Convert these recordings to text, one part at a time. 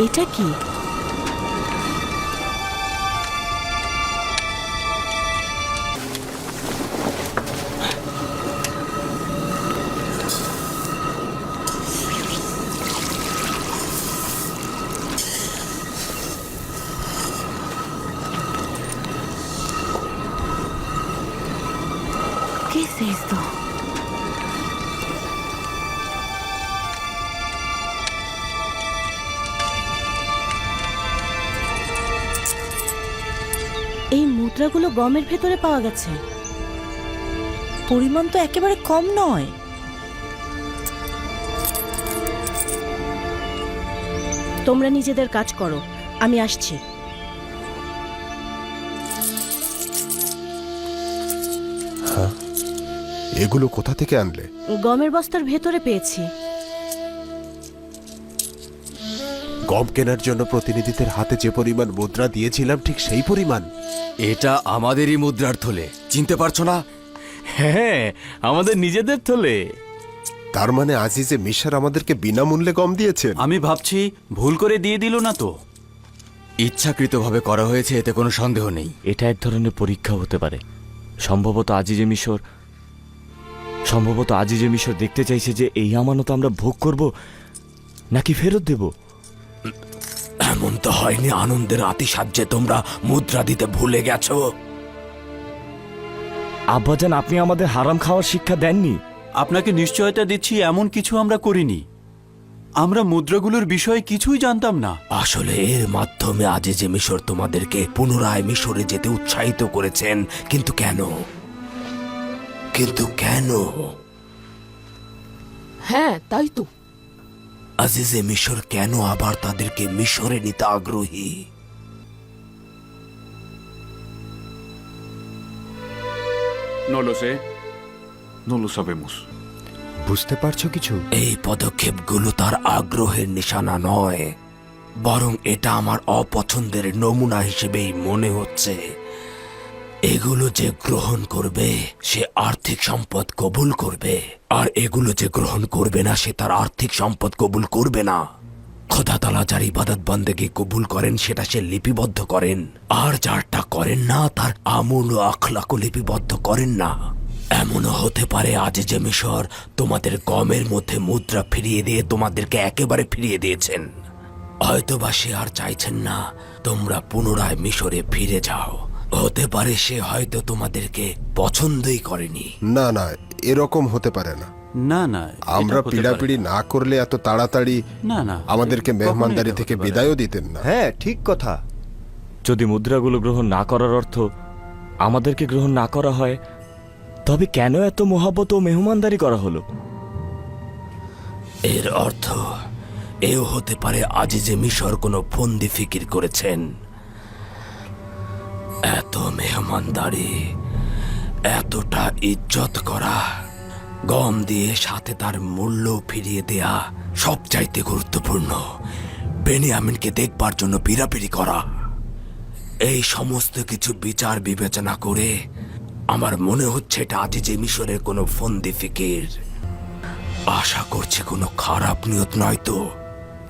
এটা কি? গমের ভেতরে পাওয়া গেছে। পরিমাণ তো একেবারে কম নয়। তোমরা নিজেদের কাজ করো আমি আসছি। এগুলো কোথা থেকে আনলে? গমের বস্তার ভেতরে পেয়েছি। গম কেনার জন্য প্রতিনিধিদের হাতে যে পরিমাণ মুদ্রা দিয়েছিলাম ঠিক সেই পরিমাণ। এটা আমাদেরই মুদ্রার থলে। চিনতে পারছ না? হ্যাঁ আমাদের নিজেদের থলে। তার মানে আজিজে মিশার আমাদেরকে বিনামূল্যে গম দিয়েছেন? আমি ভাবছি ভুল করে দিয়ে দিল না তো। ইচ্ছাকৃতভাবে করা হয়েছে এতে কোনো সন্দেহ নেই। এটা এক ধরনের পরীক্ষা হতে পারে। সম্ভবত আজিজে মিশর সম্ভবত আজিজে মিশর দেখতে চাইছে যে এই আমানত আমরা ভোগ করব নাকি ফেরত দেব? এমন তো হয়নি আনন্দের আতিসাহ্যে তোমরা মুদ্রা দিতে ভুলে গেছো। আব্বাজান আপনি আমাদের হারাম খাওয়ার শিক্ষা দেননি। আপনাকে নিশ্চয়তা দিচ্ছি এমন কিছু আমরা করিনি। আমরা মুদ্রাগুলোর বিষয়ে কিছুই জানতাম না। আসলে এর মাধ্যমে আজে যে মিশর তোমাদেরকে পুনরায় মিশরে যেতে উৎসাহিত করেছেন। কিন্তু কেন? কিন্তু কেন? হ্যাঁ তাই তো। আজিজে মিশর কেন আবার তাদেরকে মিশরে নিতে আগ্রহী No lo sé. No lo sabemos. বুঝতে পারছ কিছু এই পদক্ষেপগুলো তার আগ্রহের নিশানা নয় বরং এটা আমার অপছন্দের নমুনা হিসেবেই মনে হচ্ছে এগুলো যে গ্রহণ করবে, সে আর্থিক সম্পদ কবুল করবে। আর এগুলো যে গ্রহণ করবে না, সে তার আর্থিক সম্পদ কবুল করবে না। খোদা তালা যার ইবাদত বন্দেকে কবুল করেন, সেটা সে লিপিবদ্ধ করেন। আর যারটা করেন না, তার আমূল ও আখলাকও লিপিবদ্ধ করেন না। এমনও হতে পারে আজ যে মিশর তোমাদের গমের মধ্যে মুদ্রা ফিরিয়ে দিয়ে তোমাদেরকে একেবারে ফিরিয়ে দিয়েছেন। হয়তোবা সে আর চাইছেন না, তোমরা পুনরায় মিশরে ফিরে যাও। হতে পারে সে হয়তো তোমাদেরকে পছন্দই করেনি। না না এরকম হতে পারে না। না না আমরা পিড়াপিড়ি না করলে এত তাড়াতাড়ি না না আমাদেরকে মেহমানদারি থেকে বিদায়ও দিতেন না। হ্যাঁ ঠিক কথা। যদি মুদ্রাগুলো গ্রহণ না করার অর্থ আমাদেরকে গ্রহণ না করা হয় তবে কেন এত মহাব্বত ও মেহমানদারি করা হলো? এর অর্থ এও হতে পারে আজ যে মিশর কোনো ফন্দি ফিকির করেছেন। এত মেহমানদারি, এতটা ইজ্জত করা, গম দিয়ে সাথে তার মূল্য ফিরিয়ে দেয়া সবচাইতে গুরুত্বপূর্ণ। বেনিয়ামিনকে দেখবার জন্য পিড়াপিড়ি করা। এই সমস্ত কিছু বিচার বিবেচনা করে আমার মনে হচ্ছে এটা আজিজে মিশরের কোনো ফন্দি ফিকির। আশা করছি কোনো খারাপ নিয়ত নয় তো।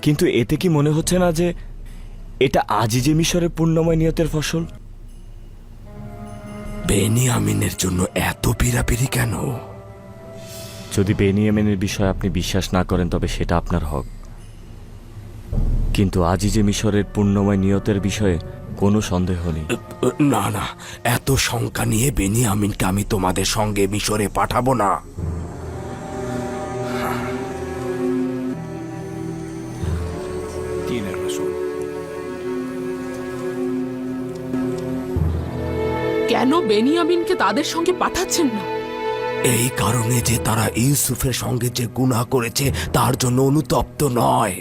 কিন্তু এতে কি মনে হচ্ছে না যে এটা আজিজে মিশরের পূর্ণময় নিয়তের ফসল? বেনিয়ামিনের জন্য এত পিরাপিরি কেন? যদি বেনিয়ামিনের বিষয়ে আপনি বিশ্বাস না করেন তবে সেটা আপনার হক। কিন্তু আজিজে মিশরের পূর্ণময় নিয়তের বিষয়ে কোনো সন্দেহ নেই। না না এত শঙ্কা নিয়ে বেনিয়ামিনকে আমি তোমাদের সঙ্গে মিশরে পাঠাবো না। কেন বেনিয়ামিনকে তাদের সঙ্গে পাঠাচ্ছেন না? এই কারণে যে তারা ইউসুফের সঙ্গে যে গুনাহ করেছে তার জন্য অনুতপ্ত নয়।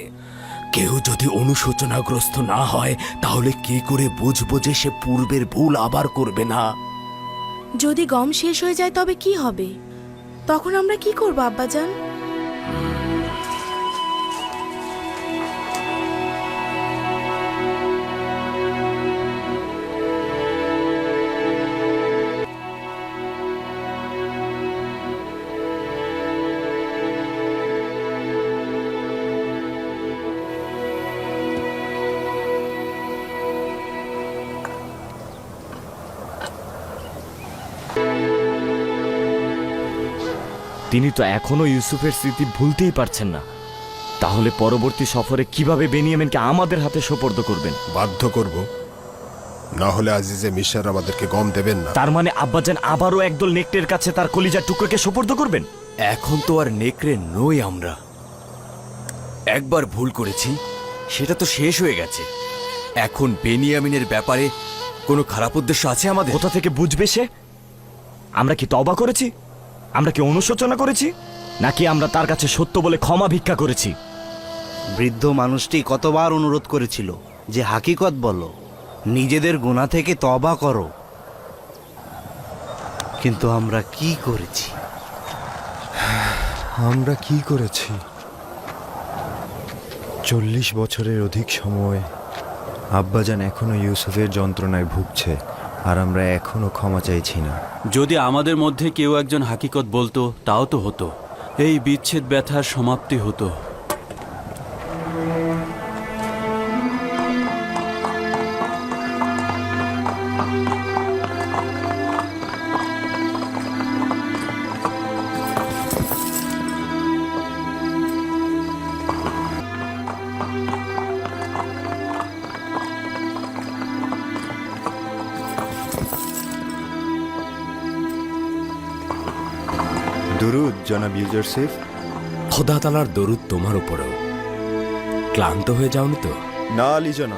কেউ যদি অনুশোচনাগ্রস্ত না হয় তাহলে কি করে বুঝব যে সে পূর্বের ভুল আবার করবে না? যদি গম শেষ হয়ে যায় তবে কি হবে? তখন আমরা কি করব আব্বাজান? তিনি তো এখনও ইউসুফের স্মৃতি ভুলতেই পারছেন না। তাহলে পরবর্তী সফরে কীভাবে বেনিয়ামিনকে আমাদের হাতে সোপর্দ করবেন? বাধ্য করব। না হলে আজিজে মিশার আমাদেরকে গম দেবেন না। তার মানে আব্বাজান আবারও একদল নেকটের কাছে তার কলিজার টুকরোকে সোপর্দ করবেন? এখন তো আর নেকড়ে নই আমরা। একবার ভুল করেছি সেটা তো শেষ হয়ে গেছে। এখন বেনিয়ামিনের ব্যাপারে কোনো খারাপ উদ্দেশ্য আছে আমাদের? কোথা থেকে বুঝবে সে? আমরা কি তবা করেছি? আমরা কি অনুশোচনা করেছি? নাকি আমরা তার কাছে সত্য বলে ক্ষমা ভিক্ষা করেছি? বৃদ্ধ মানুষটি কতবার অনুরোধ করেছিল যে হাকিকত বলো নিজেদের গুণা থেকে তবা করো। কিন্তু আমরা কি করেছি? আমরা কি করেছি? চল্লিশ বছরের অধিক সময় আব্বাজান এখনও ইউসুফের যন্ত্রণায় ভুগছে। আর আমরা এখনও ক্ষমা চাইছি না। যদি আমাদের মধ্যে কেউ একজন হাকিকত বলতো, তাও তো হতো। এই বিচ্ছেদ ব্যথার সমাপ্তি হতো। ইউজারসিফ খোদা তালার দরুদ তোমার উপরেও। ক্লান্ত হয়ে যাওনি তো? না লিজনা।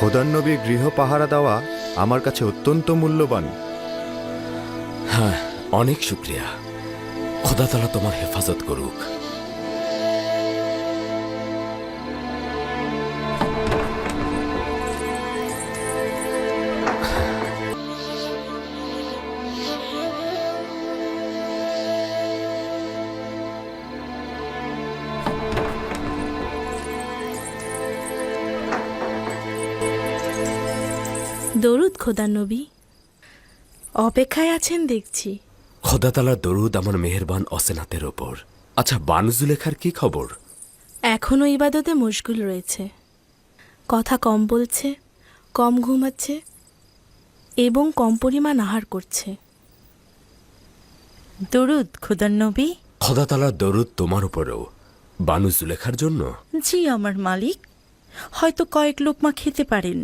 খোদার নবীর গৃহ পাহারা দেওয়া আমার কাছে অত্যন্ত মূল্যবান। হ্যাঁ অনেক শুক্রিয়া। খোদা তালা তোমার হেফাজত করুক। দরুদ খোদা নবী। অপেক্ষায় আছেন দেখছি। খোদা তালার দরুদ আমার মেহেরবান অসেনাতের ওপর। আচ্ছা বানুজুলেখার কি খবর? এখনও ইবাদতে মশগুল রয়েছে। কথা কম বলছে কম ঘুমাচ্ছে এবং কম পরিমাণ আহার করছে। দরুদ খুদার নবী। খোদাতালার দরুদ তোমার উপরেও। বানুজুলেখার জন্য? জি আমার মালিক। হয়তো কয়েক লোকমা খেতে পারেন।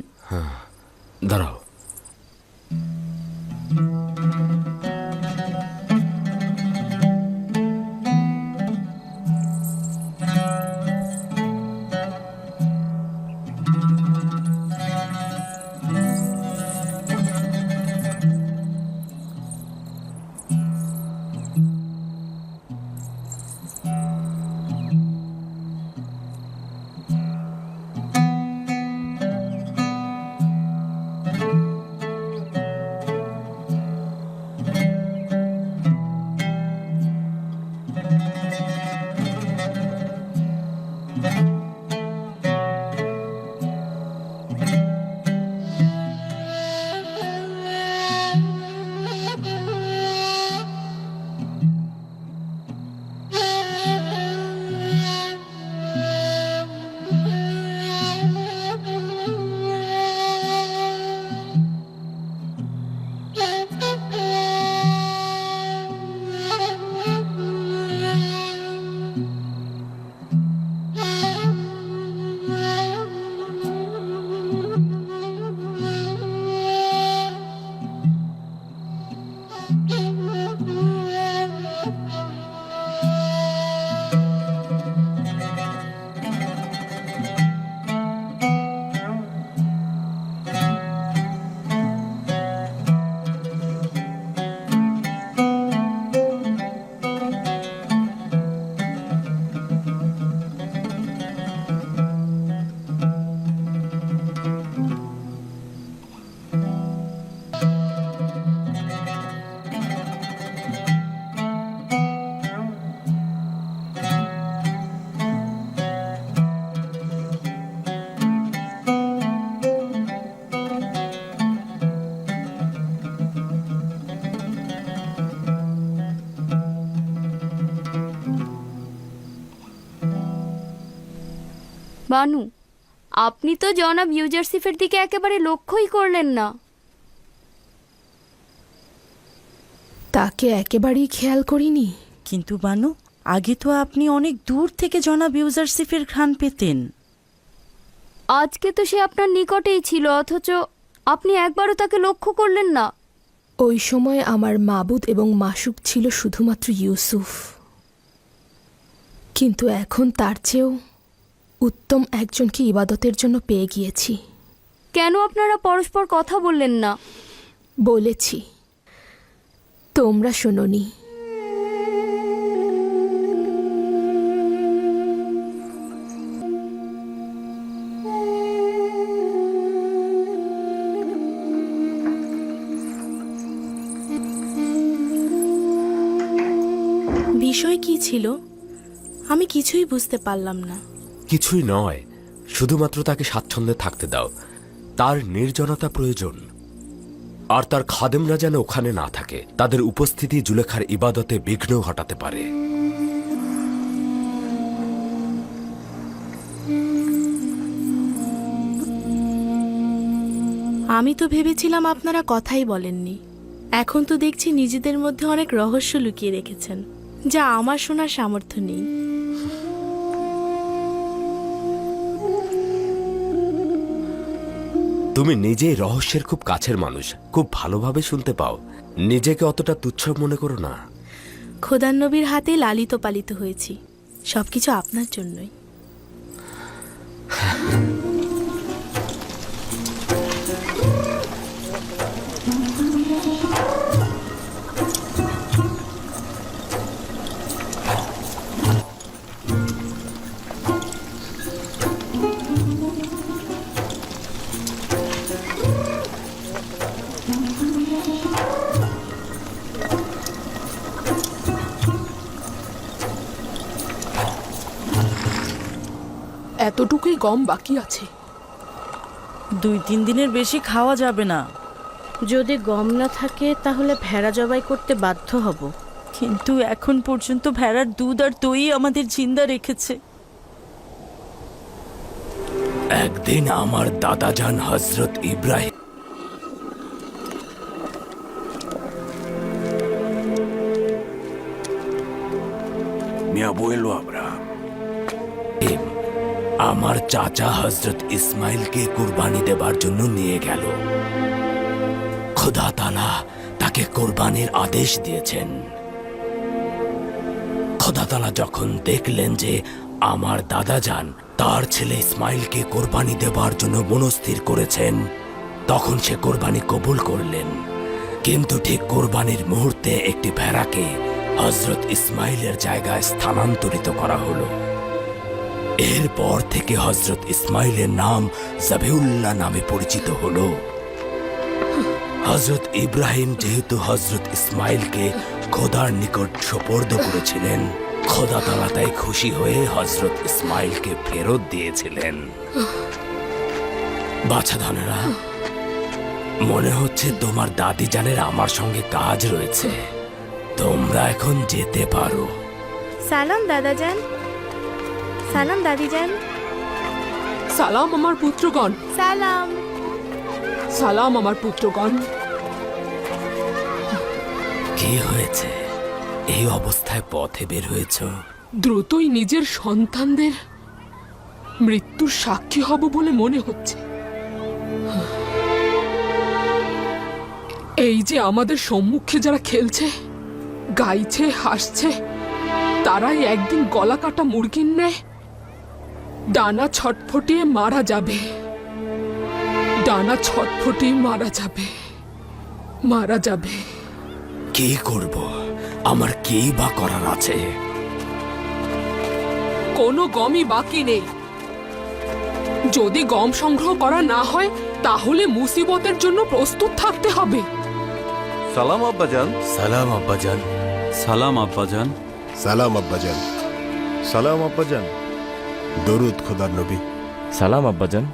だろう。বানু আপনি তো জনাব ইউজারসিফের দিকে একেবারে লক্ষ্যই করলেন না। তাকে একেবারেই খেয়াল করিনি। কিন্তু বানু আগে তো আপনি অনেক দূর থেকে জনাব ইউজারসিফের ঘ্রাণ পেতেন। আজকে তো সে আপনার নিকটেই ছিল অথচ আপনি একবারও তাকে লক্ষ্য করলেন না। ওই সময় আমার মাবুদ এবং মাসুক ছিল শুধুমাত্র ইউসুফ। কিন্তু এখন তার চেয়েও উত্তম একজনকে ইবাদতের জন্য পেয়ে গিয়েছি। কেন আপনারা পরস্পর কথা বললেন না? বলেছি তোমরা শোনোনি। বিষয় কি ছিল? আমি কিছুই বুঝতে পারলাম না। কিছুই নয়, শুধুমাত্র তাকে স্বাচ্ছন্দ্যে থাকতে দাও। তার নির্জনতা প্রয়োজন। আর তার খাদেমরা যেন ওখানে না থাকে, তাদের উপস্থিতি জুলেখার ইবাদতে বিঘ্ন ঘটাতে পারে। আমি তো ভেবেছিলাম আপনারা কথাই বলেননি। এখন তো দেখছি নিজেদের মধ্যে অনেক রহস্য লুকিয়ে রেখেছেন, যা আমার শোনার সামর্থ্য নেই। তুমি নিজেই রহস্যের খুব কাছের মানুষ। খুব ভালোভাবে শুনতে পাও। নিজেকে অতটা তুচ্ছ মনে করো না। খোদান নবীর হাতে লালিত পালিত হয়েছি। সবকিছু আপনার জন্যই। গম বাকি আছে। দুই তিন দিনের বেশি খাওয়া যাবে না। যদি গম না থাকে তাহলে ভেড়া জবাই করতে বাধ্য হব। কিন্তু এখন পর্যন্ত ভেড়ার দুধ আর দই আমাদের জিন্দা রেখেছে। একদিন আমার দাদাজান হজরত ইব্রাহিম চাচা হজরত ইসমাইলকে কুরবানি দেবার জন্য নিয়ে গেল। খোদা তালা তাকে কোরবানির আদেশ দিয়েছেন। খোদা তালা যখন দেখলেন যে আমার দাদা যান, তার ছেলে ইসমাইলকে কোরবানি দেবার জন্য মনস্থির করেছেন, তখন সে কোরবানি কবুল করলেন। কিন্তু ঠিক কোরবানির মুহূর্তে একটি ভেড়াকে হজরত ইসমাইলের জায়গায় স্থানান্তরিত করা হলো। এরপর থেকে হজরত ইসমাইলের নাম জাবিউল্লাহ নামে পরিচিত হল। হজরত ইব্রাহিম যেহেতু হজরত ইসমাইলকে খোদার নিকট সোপর্দ করেছিলেন, খোদা তালা তাই খুশি হয়ে হজরত ইসমাইলকে ফেরত দিয়েছিলেন। বাছাধনেরা মনে হচ্ছে তোমার দাদি জানের আমার সঙ্গে কাজ রয়েছে। তোমরা এখন যেতে পারো। সালাম দাদাজান সালাম দাদিজান সালাম আমার পুত্রগণ। সালাম। সালাম আমার পুত্রগণ। কি হয়েছে? এই অবস্থায় পথে বের হয়েছ? দ্রুতই নিজের সন্তানদের মৃত্যুর সাক্ষী হব বলে মনে হচ্ছে। এই যে আমাদের সম্মুখে যারা খেলছে গাইছে হাসছে তারাই একদিন গলা কাটা মুরগির ন্যায় ডানা ছটফটিয়ে মারা যাবে। ডানা ছটফটিয়ে মারা যাবে। মারা যাবে। কি করব? আমার কি বা করার আছে? কোনো গমই বাকি নেই। যদি গম সংগ্রহ করা না হয় তাহলে মুসিবতের জন্য প্রস্তুত থাকতে হবে। সালাম আব্বাজান। সালাম আব্বাজান। সালাম আব্বাজান। সালাম আব্বাজান। সালাম আব্বাজান। দরুদ খোদার নবী। সালাম আব্বাজান।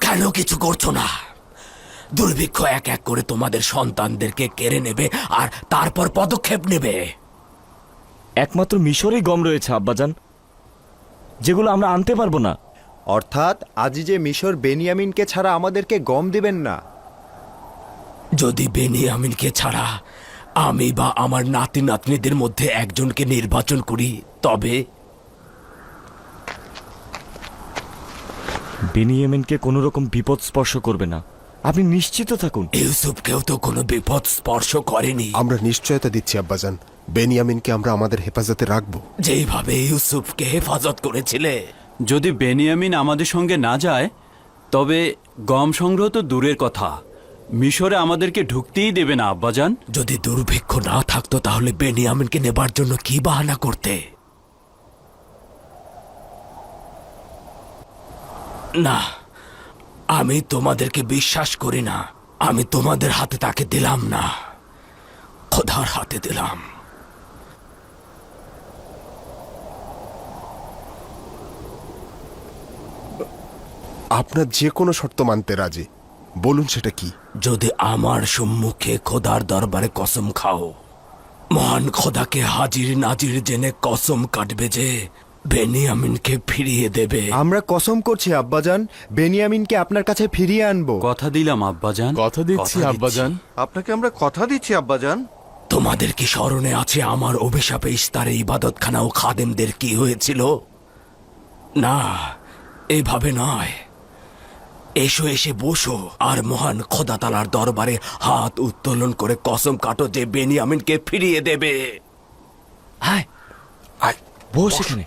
কেন কিছু করছ না? দুর্ভিক্ষ এক এক করে তোমাদের সন্তানদেরকে কেড়ে নেবে আর তারপর পদক্ষেপ নেবে। একমাত্র মিশরেই গম রয়েছে আব্বাজান। যেগুলো আমরা আনতে পারব না। অর্থাৎ আজি যে মিশর বেনিয়ামিনকে ছাড়া আমাদেরকে গম দিবেন না। যদি বেনিয়ামিনকে ছাড়া আমি বা আমার নাতি নাতনিদের মধ্যে একজনকে নির্বাচন করি তবে বেনিয়ামিনকে কোনো রকম বিপদ স্পর্শ করবে না। আপনি নিশ্চিত থাকুন। ইউসুফকেও তো কোনো বিপদ স্পর্শ করেনি। আমরা নিশ্চয়তা দিচ্ছি আব্বাজান। বেনিয়ামিনকে আমরা আমাদের হেফাজতে রাখব। যেইভাবে ইউসুফকে হেফাজত করেছিলে। যদি বেনিয়ামিন আমাদের সঙ্গে না যায় তবে গম সংগ্রহ তো দূরের কথা। মিশরে আমাদেরকে ঢুকতেই দেবে না আব্বাজান। যদি দুর্ভিক্ষ না থাকতো তাহলে বেনিয়ামিনকে নেবার জন্য কি বাহানা করতে? না আমি তোমাদেরকে বিশ্বাস করি না। আমি তোমাদের হাতে তাকে দিলাম না। খোদার হাতে দিলাম। আপনার যে কোনো শর্ত মানতে রাজি। বলুন সেটা কি? যদি আমার সম্মুখে খোদার দরবারে কসম খাও মহান খোদাকে হাজির নাজির জেনে কসম কাটবে যে বেনিয়ামিনকে ফিরিয়ে দেবে। আমরা কসম করছি আব্বাজান। বেনিয়ামিনকে আপনার কাছে ফিরিয়ে আনব। কথা দিলাম আব্বাজান। কথা দিচ্ছি আব্বাজান। আপনাকে আমরা কথা দিচ্ছি আব্বাজান। তোমাদের কি স্মরণে আছে আমার অভিশাপে ইস্তারে ইবাদতখানা ও খাদেমদের কি হয়েছিল? না এভাবে নয়। এসো এসে বসো আর মহান খোদা তালার দরবারে হাত উত্তোলন করে কসম কাটো যে বেনিয়ামিনকে ফিরিয়ে দেবে। হায় আয়, বস এখানে।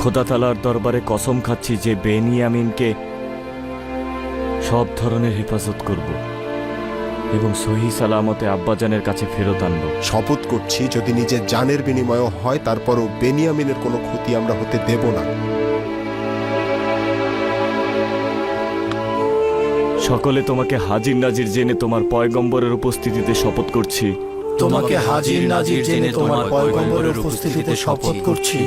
খোদা তালার দরবারে কসম খাচ্ছি যে বেনিয়ামিনকে সব ধরনের হেফাজত করব এবং সহি সালামতে আব্বাজানের কাছে ফেরত আনব। শপথ করছি যদি নিজের জানের বিনিময় হয় তারপরও বেনিয়ামিনের কোনো ক্ষতি আমরা হতে দেব না। সকলে তোমাকে হাজির নাজির জেনে তোমার পয়গম্বরের উপস্থিতিতে শপথ করছি। তোমাকে হাজির নাজির জেনে তোমার পয়গম্বরের উপস্থিতিতে শপথ করছি।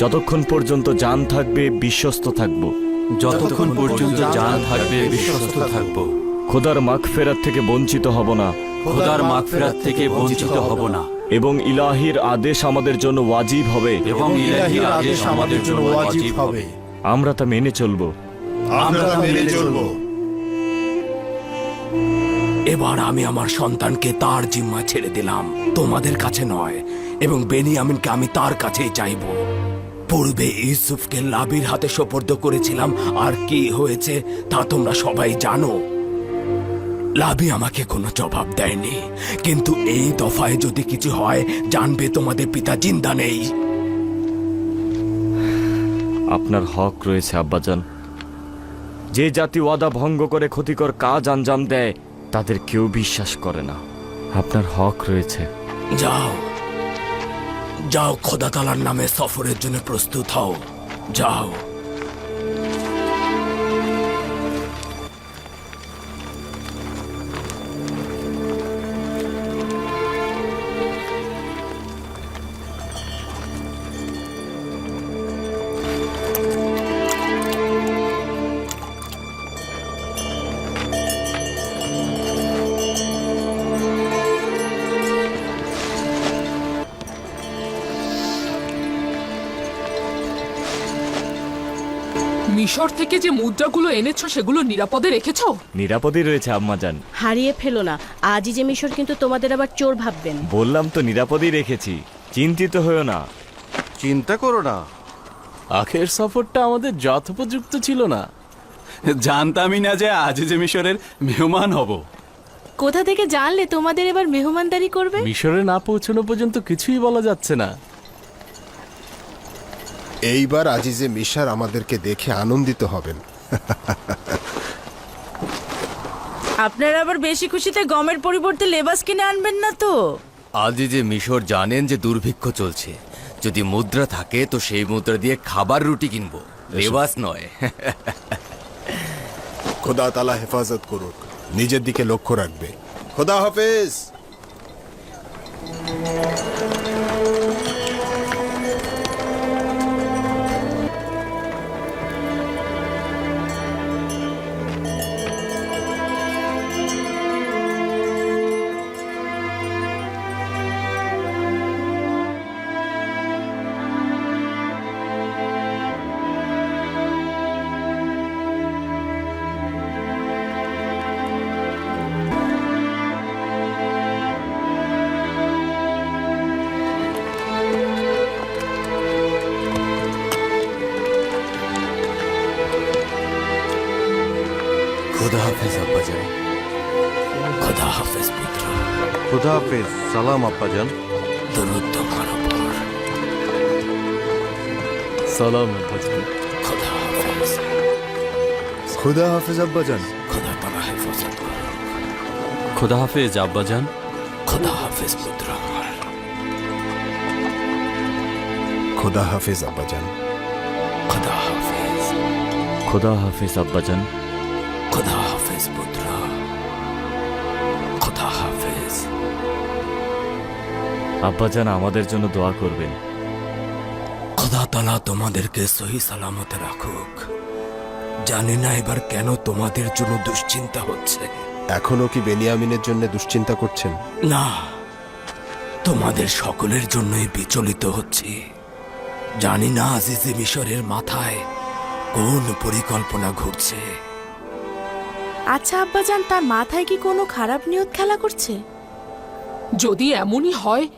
যতক্ষণ পর্যন্ত জান থাকবে বিশ্বস্ত থাকব। যতক্ষণ পর্যন্ত জান থাকবে বিশ্বস্ত থাকব। খোদার মাগফেরাত থেকে বঞ্চিত হব না। খোদার মাগফিরাত থেকে বঞ্চিত হব না। এবং ইলাহির আদেশ আমাদের জন্য ওয়াজিব হবে। এবং ইলাহির আদেশ আমাদের জন্য ওয়াজিব হবে। আমরা তা মেনে চলব। আমরা তা মেনে চলবো। এবার আমি আমার সন্তানকে তার জিম্মা ছেড়ে দিলাম। তোমাদের কাছে নয় এবং বেনিয়ামিনকে আমি তার কাছেই চাইব। পূর্বে ইউসুফকে লাবির হাতে সোপর্দ করেছিলাম আর কি হয়েছে তা তোমরা সবাই জানো। লাভি আমাকে কোনো জবাব দেয়নি কিন্তু এই দফায় যদি কিছু হয় জানবে তোমাদের পিতা জিন্দা নেই। আপনার হক রয়েছে আব্বাজান। যে জাতি ওয়াদা ভঙ্গ করে ক্ষতিকর কাজ আঞ্জাম দেয় তাদের কেউ বিশ্বাস করে না। আপনার হক রয়েছে। যাও। যাও খোদাতালার নামে সফরের জন্য প্রস্তুত হও। যাও। মিশর থেকে যে মুদ্রাগুলো এনেছো সেগুলো নিরাপদে রেখেছো? নিরাপদই রয়েছে আম্মাজান। হারিয়ে ফেলো না। আজই যে মিশর কিন্তু তোমাদের আবার চোর ভাববেন। বললাম তো নিরাপদই রেখেছি। চিন্তিত হয়েও না। চিন্তা করো না। আখের সফরটা আমাদের যথোপযুক্ত ছিল না। জানতামই না যে আজ যে মিশরের মেহমান হব। কোথা থেকে জানলে তোমাদের এবার মেহমানদারি করবে? মিশরে না পৌঁছানো পর্যন্ত কিছুই বলা যাচ্ছে না। এইবার আজিজে মিশার আমাদেরকে দেখে আনন্দিত হবেন। আপনারা আবার বেশি খুশিতে গমের পরিবর্তে লেবাস কিনে আনবেন না তো? আজই যে মিশর জানেন যে দুর্ভিক্ষ চলছে। যদি মুদ্রা থাকে তো সেই মুদ্রা দিয়ে খাবার রুটি কিনবো। লেবাস নয়। খোদা তালা হেফাজত করুক নিজের দিকে লক্ষ্য রাখবে। খোদা হাফেজ! খোদা হাফেজ পুত্র। খুদা হাফেজ সালাম আব্বাজান দরুদ তোমার উপর সালাম আব্বাজান খোদা হাফেজ। খুদা হাফেজ আব্বাজান খোদা তালা হেফাজত খোদা হাফেজ আব্বাজান খোদা হাফেজ পুত্র। আমার খোদা হাফেজ আব্বাজান খোদা হাফেজ। খোদা হাফেজ আব্বাজান আব্বাজান আমাদের জন্য দোয়া করবেন। খোদা তালা তোমাদেরকে সহি সালামতে রাখুক। জানি না এবার কেন তোমাদের জন্য দুশ্চিন্তা হচ্ছে। এখনও কি বেনিয়ামিনের জন্য দুশ্চিন্তা করছেন? না তোমাদের সকলের জন্যই বিচলিত হচ্ছি। জানি না আজিজে মিশরের মাথায় কোন পরিকল্পনা ঘুরছে। আচ্ছা আব্বাজান তার মাথায় কি কোনো খারাপ নিয়ত খেলা করছে? যদি এমনই হয়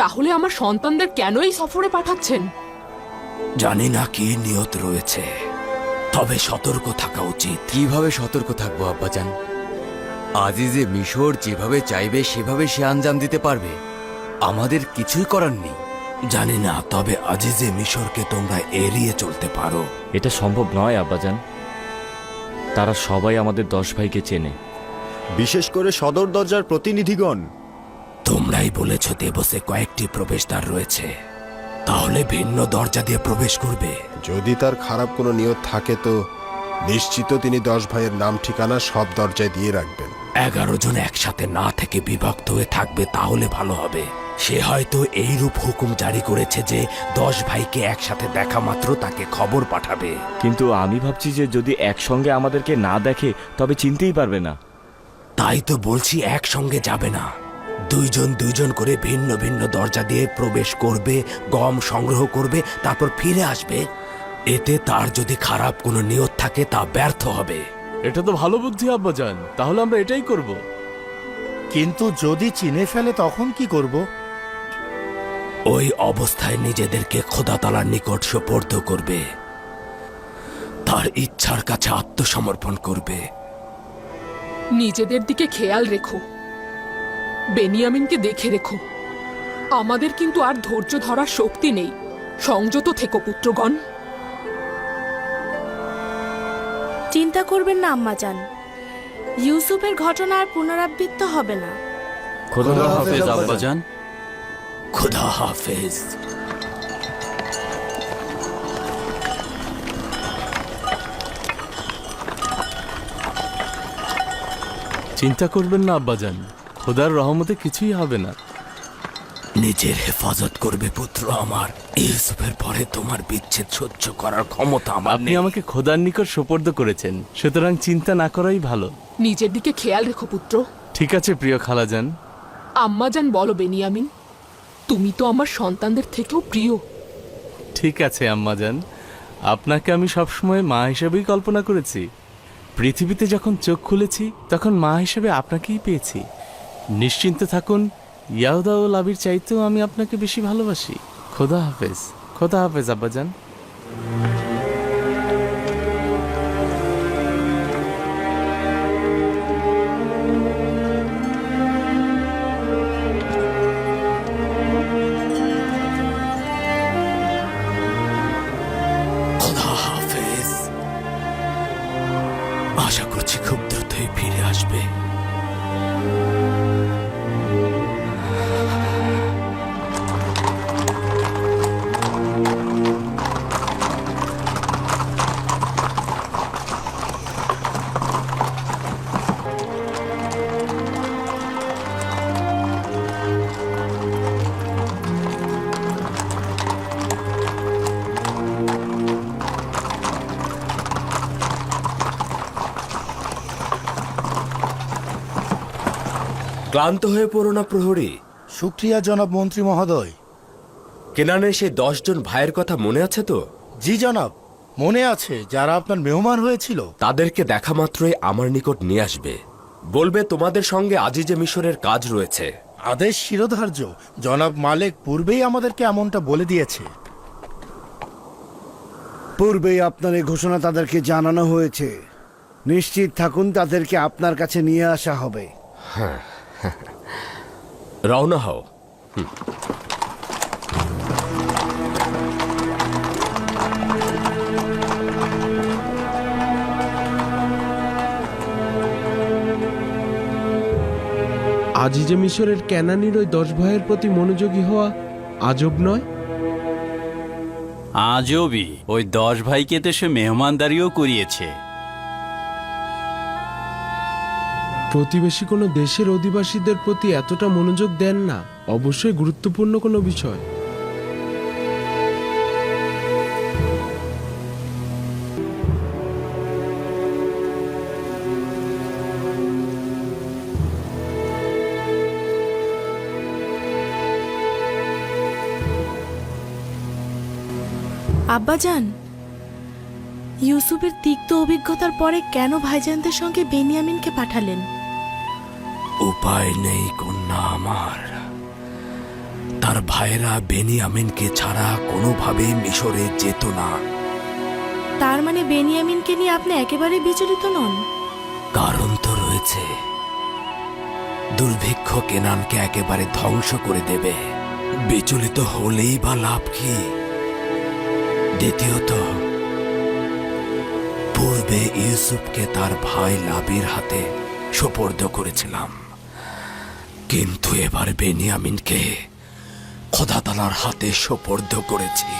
তাহলে আমার সন্তানদের কেন এই সফরে পাঠাচ্ছেন? জানি না কি নিয়ত রয়েছে তবে সতর্ক থাকা উচিত। কীভাবে সতর্ক থাকব আব্বাজান? আজিজে মিশর যেভাবে চাইবে সেভাবে সে আঞ্জাম দিতে পারবে। আমাদের কিছুই করার নেই। জানি না তবে আজিজে মিশরকে তোমরা এড়িয়ে চলতে পারো। এটা সম্ভব নয় আব্বাজান। তারা সবাই আমাদের দশ ভাইকে চেনে। বিশেষ করে সদর দরজার প্রতিনিধিগণ। তোমরাই বলেছ দেবসে কয়েকটি প্রবেশদ্বার রয়েছে। তাহলে ভিন্ন দরজা দিয়ে প্রবেশ করবে। যদি তার খারাপ কোনো নিয়ত থাকে তো নিশ্চিত তিনি দশ ভাইয়ের নাম ঠিকানা সব দরজায় দিয়ে রাখবেন। এগারো জন একসাথে না থেকে বিভক্ত হয়ে থাকবে তাহলে ভালো হবে। সে হয়তো এইরূপ হুকুম জারি করেছে যে দশ ভাইকে একসাথে দেখা মাত্র তাকে খবর পাঠাবে। কিন্তু আমি ভাবছি যে যদি একসঙ্গে আমাদেরকে না দেখে তবে চিনতেই পারবে না। তাই তো বলছি একসঙ্গে যাবে না। দুইজন দুইজন করে ভিন্ন ভিন্ন দরজা দিয়ে প্রবেশ করবে গম সংগ্রহ করবে তারপর ফিরে আসবে। এতে তার যদি খারাপ কোনো নিয়ত থাকে তা ব্যর্থ হবে। এটা তো ভালো বুদ্ধি আব্বাজান। তাহলে আমরা এটাই করব। কিন্তু যদি চিনে ফেলে তখন কি করব? ওই অবস্থায় নিজেদেরকে খোদাতালার নিকট সোপর্দ করবে। তার ইচ্ছার কাছে আত্মসমর্পণ করবে। নিজেদের দিকে খেয়াল রেখো। বেনিয়ামিনকে দেখে রেখো। আমাদের কিন্তু আর ধৈর্য ধরার শক্তি নেই। সংযত থেকো পুত্রগণ। চিন্তা করবেন না আম্মাজান। ইউসুফের ঘটনা আর পুনরাবৃত্ত হবে না। খোদা হাফেজ আব্বাজান খুদা হাফেজ। চিন্তা করবেন না আব্বাজান। খোদার রহমতে কিছুই হবে না। নিজের হেফাজত করবে পুত্র আমার। ইউসুফের পরে তোমার বিচ্ছেদ সহ্য করার ক্ষমতা আমার আপনি আমাকে খোদার নিকট সোপর্দ করেছেন সুতরাং চিন্তা না করাই ভালো। নিজের দিকে খেয়াল রেখো পুত্র। ঠিক আছে প্রিয় খালাজান। আম্মাজান বলো বেনিয়ামিন তুমি তো আমার সন্তানদের থেকেও প্রিয়। ঠিক আছে আম্মা আম্মাজান আপনাকে আমি সবসময় মা হিসেবেই কল্পনা করেছি। পৃথিবীতে যখন চোখ খুলেছি তখন মা হিসেবে আপনাকেই পেয়েছি। নিশ্চিন্তে থাকুন। ইয়াহুদা ও লাবির চাইতেও আমি আপনাকে বেশি ভালোবাসি। খোদা হাফেজ। খোদা হাফেজ, আব্বাজান। ক্লান্ত হয়ে পড়ো না প্রহরী। সুক্রিয়া জনাব মন্ত্রী মহোদয়। কেনানের সেই দশজন ভাইয়ের কথা মনে আছে তো? জি জনাব মনে আছে যারা আপনার মেহমান হয়েছিল। তাদেরকে দেখা মাত্রই আমার নিকট নিয়ে আসবে। বলবে তোমাদের সঙ্গে আজিজে মিশরের কাজ রয়েছে। আদেশ শিরোধার্য। জনাব মালেক পূর্বেই আমাদেরকে এমনটা বলে দিয়েছে। পূর্বেই আপনার এই ঘোষণা তাদেরকে জানানো হয়েছে। নিশ্চিত থাকুন তাদেরকে আপনার কাছে নিয়ে আসা হবে। রওনা হও আজিজে মিশরের ক্যানানির ওই দশ ভাইয়ের প্রতি মনোযোগী হওয়া আজব নয়? আজবই। ওই দশ ভাইকে তো সে মেহমানদারিও করিয়েছে। প্রতিবেশী কোনো দেশের অধিবাসীদের প্রতি এতটা মনোযোগ দেন না, অবশ্যই গুরুত্বপূর্ণ কোনো বিষয়। আব্বাজান, ইউসুফের তিক্ত অভিজ্ঞতার পরে কেন ভাইজানদের সঙ্গে বেনিয়ামিনকে পাঠালেন? উপায় নেই কন্যা আমার। তার ভাইরা বেনিয়ামিনকে ছাড়া কোনোভাবে মিশরে যেত না। তার মানে বেনিয়ামিনকে নিয়ে আপনি একেবারে বিচলিত নন? কারণ তো রয়েছে। দুর্ভিক্ষ কেনানকে একেবারে ধ্বংস করে দেবে। বিচলিত হলেই বা লাভ কি? দ্বিতীয়ত পূর্বে ইউসুফকে তার ভাই লাবির হাতে সোপর্দ করেছিলাম। কিন্তু এবার বেনিয়ামিনকে খোদাতালার হাতে সোপর্দ করেছি।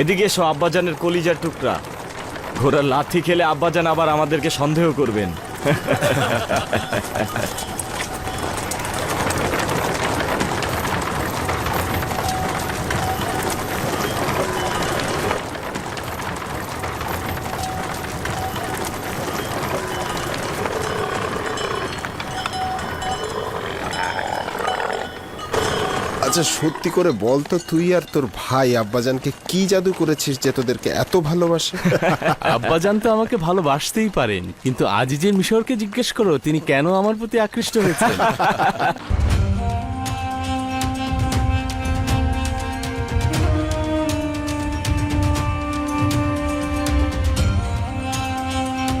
এদিকে এসো আব্বাজানের কলিজার টুকরা। ঘোড়ার লাথি খেলে আব্বাজান আবার আমাদেরকে সন্দেহ করবেন। আচ্ছা সত্যি করে বল তো তুই আর তোর ভাই আব্বাজানকে কি জাদু করেছিস যে তোদেরকে এত ভালোবাসে? আব্বাজান তো আমাকে ভালোবাসতেই পারেন কিন্তু আজিজের মিশরকে জিজ্ঞেস করো তিনি কেন আমার প্রতি আকৃষ্ট হয়েছেন?